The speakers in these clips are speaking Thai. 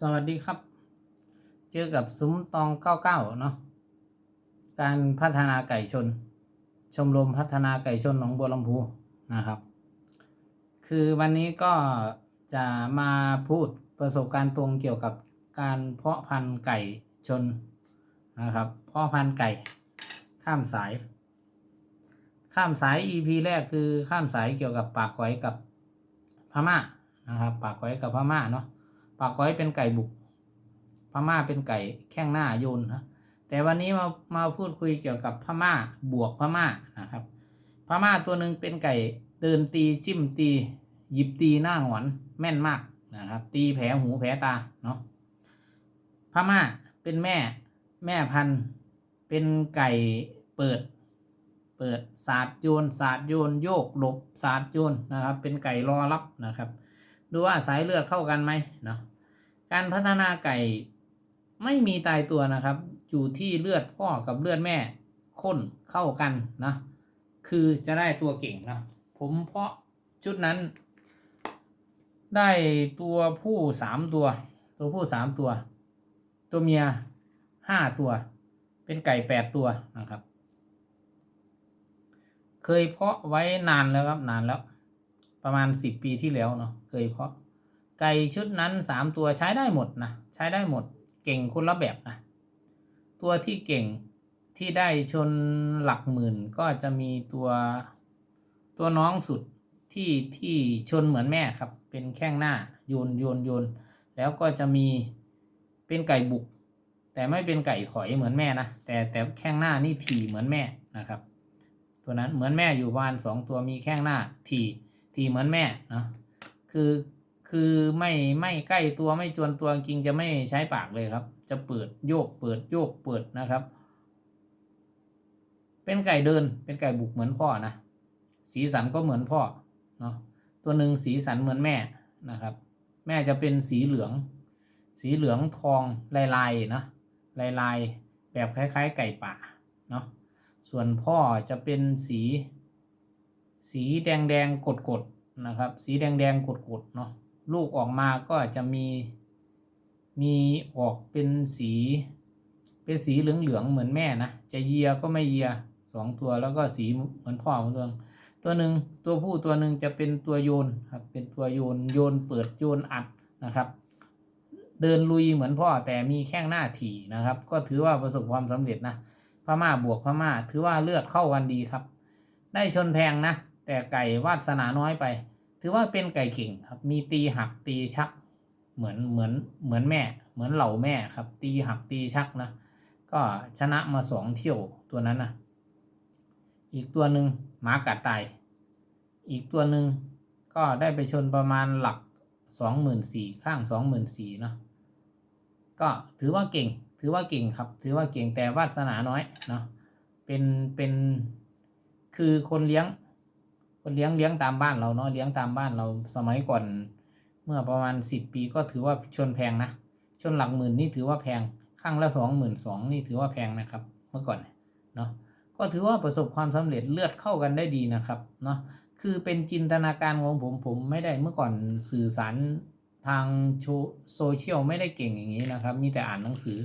สวัสดีครับ เจอกับซุ้มตอง99เนาะการพัฒนาไก่ชน ชมรมพัฒนาไก่ชนหนองบัวลำพูนะครับ คือวันนี้ก็จะมาพูดประสบการณ์ตรงเกี่ยวกับการเพาะพันธุ์ไก่ชนนะครับ เพาะพันธุ์ไก่ข้ามสาย ข้ามสาย EP แรกคือข้ามสายเกี่ยวกับปากก้อยกับพม่านะครับ ปากก้อยกับพม่าเนาะ ปากก้อยเป็นไก่บุกพม่าเป็นไก่แข้งหน้าโยนนะแต่วันนี้มามาพูดคุยเกี่ยวกับพม่าบวกพม่านะครับ พม่าตัวหนึ่งเป็นไก่เดินตีจิ้มตีหยิบตีหน้าหงอนแม่นมากนะครับ ตีแผลหูแผลตาเนาะพม่าเป็นแม่แม่พันธุ์เป็นไก่เปิด เปิดศาสตร์โยนศาสตร์โยนโยกหลบศาสตร์โยนนะครับ เป็นไก่รอรับนะครับ ดูว่าสายเลือดเข้ากันไหมเนาะการพัฒนาไก่ไม่มีตายตัวนะครับ อยู่ที่เลือดพ่อกับเลือดแม่ข้นเข้ากันนะ คือจะได้ตัวเก่งนะผมเพาะชุดนั้น ได้ตัวผู้สามตัว ตัวผู้สามตัว ตัวเมียห้าตัว เป็นไก่แปดตัวนะครับ เคยเพาะไว้นานแล้วครับนานแล้ว ประมาณสิบปีที่แล้วเนาะเคยเพาะ ไก่ชุดนั้นสามตัวใช้ได้หมดนะใช้ได้หมด เก่งคนละแบบนะตัวที่เก่งที่ได้ชนหลักหมื่นก็จะมีตัวตัวน้องสุดที่ที่ชนเหมือนแม่ครับ เป็นแข้งหน้าโยนโยนโยนแล้วก็จะมีเป็นไก่บุก แต่ไม่เป็นไก่ถอยเหมือนแม่นะแต่แต่แข้งหน้านี่ถี่เหมือนแม่นะครับ ตัวนั้นเหมือนแม่อยู่ประมาณสองตัวมีแข้งหน้าถี่ ถี่เหมือนแม่เนาะคือคือไม่ไม่ใกล้ตัวไม่จวนตัวจริงจะไม่ใช้ปากเลยครับ จะเปิดโยกเปิดโยกเปิดนะครับ เป็นไก่เดินเป็นไก่บุกเหมือนพ่อนะสีสันก็เหมือนพ่อเนาะตัวหนึ่งสีสันเหมือนแม่นะครับ แม่จะเป็นสีเหลือง สีเหลืองทองลายลายนะลายลายแบบคล้าย ๆ ไก่ป่าเนาะส่วนพ่อจะเป็นสี สีแดงแดงกดกด นะครับ สีแดงแดงกดกดๆเนาะลูกออกมาก็จะมีมีออกเป็นสี เป็นสีเหลืองเหลืองๆเหมือนแม่นะจะเยียก็ไม่เยียสองตัวแล้วก็สีเหมือนพ่อเหมือนตัวตัวหนึ่งตัวผู้ตัวหนึ่งจะเป็นตัวโยนครับเป็นตัวโยนโยนเปิดโยนอัดนะครับ เดินลุยเหมือนพ่อแต่มีแข้งหน้าถี่นะครับ ก็ถือว่าประสบความสำเร็จนะพม่าบวกพม่า ถือว่าเลือดเข้ากันดีครับ ได้ชนแพงนะ แต่ไก่วาสนาน้อยไป ถือว่าเป็นไก่เก่งครับ มีตีหักตีชัก เหมือนเหมือนเหมือนแม่ เหมือนเหล่าแม่ครับ ตีหักตีชักนะ ก็ชนะมาสองเที่ยวตัวนั้นนะอีกตัวหนึ่งหมากัดตาย อีกตัวหนึ่งก็ได้ไปชนประมาณหลักสองหมื่นสี่ข้างสองหมื่นสี่เนาะก็ถือว่าเก่ง ถือว่าเก่งครับ ถือว่าเก่งแต่วาสนาน้อยเนาะเป็นเป็นคือคนเลี้ยง เลี้ยงเลี้ยงตามบ้านเราเนาะเลี้ยงตามบ้านเราสมัยก่อน เมื่อประมาณสิบปีก็ถือว่าชนแพงนะชนหลักหมื่นนี่ถือว่าแพงข้างละสองหมื่นสองนี่ถือว่าแพงนะครับ เมื่อก่อนเนาะก็ถือว่าประสบความสำเร็จเลือดเข้ากันได้ดีนะครับเนาะคือเป็นจินตนาการของผมผมไม่ได้เมื่อก่อนสื่อสารทางโซเชียลไม่ได้เก่งอย่างนี้นะครับ มีแต่อ่านหนังสือ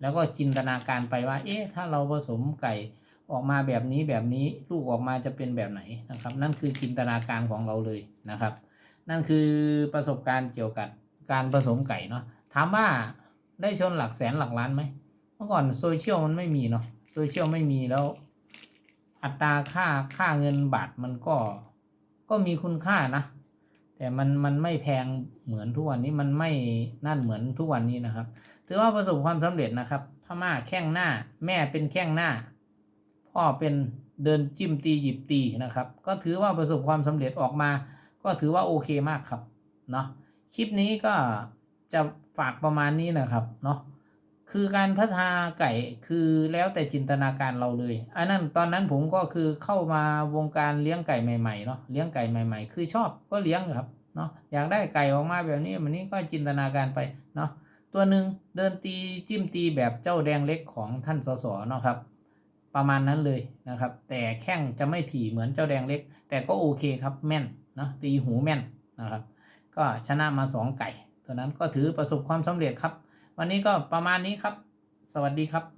แล้วก็จินตนาการไปว่า เอ๊ะ ถ้าเราผสมไก่ ออกมาแบบนี้แบบนี้ลูกออกมาจะเป็นแบบไหนนะครับ นั่นคือจินตนาการของเราเลยนะครับ นั่นคือประสบการณ์เกี่ยวกับการผสมไก่เนาะถามว่าได้ชนหลักแสนหลักล้านไหมเมื่อก่อนโซเชียลมันไม่มีเนาะโซเชียลไม่มีแล้ว อัตราค่าค่าเงินบาทมันก็ก็มีคุณค่านะ แต่มันมันไม่แพงเหมือนทุกวันนี้มันไม่นั่นเหมือนทุกวันนี้นะครับ ถือว่าประสบความสำเร็จนะครับพม่าแข้งหน้า แม่เป็นแข้งหน้า พ่อเป็นเดินจิ้มตีหยิบตีนะครับ ก็ถือว่าประสบความสำเร็จออกมา ก็ถือว่าโอเคมากครับเนาะคลิปนี้ก็จะฝากประมาณนี้นะครับเนาะคือการพัฒนาไก่คือแล้วแต่จินตนาการเราเลยอันนั้นตอนนั้นผมก็คือเข้ามาวงการเลี้ยงไก่ใหม่ๆเนาะเลี้ยงไก่ใหม่ ๆ คือชอบก็เลี้ยงครับเนาะอยากได้ไก่ออกมาแบบนี้แบบนี้ก็จินตนาการไปเนาะตัวหนึ่งเดินตีจิ้มตีแบบเจ้าแดงเล็กของท่านสสเนาะครับ ประมาณนั้นเลยนะครับ แต่แข้งจะไม่ถี่เหมือนเจ้าแดงเล็ก แต่ก็โอเคครับแม่นนะตีหูแม่นนะครับ ก็ชนะมาสองไก่ตัวนั้นก็ถือประสบความสำเร็จครับ วันนี้ก็ประมาณนี้ครับ สวัสดีครับ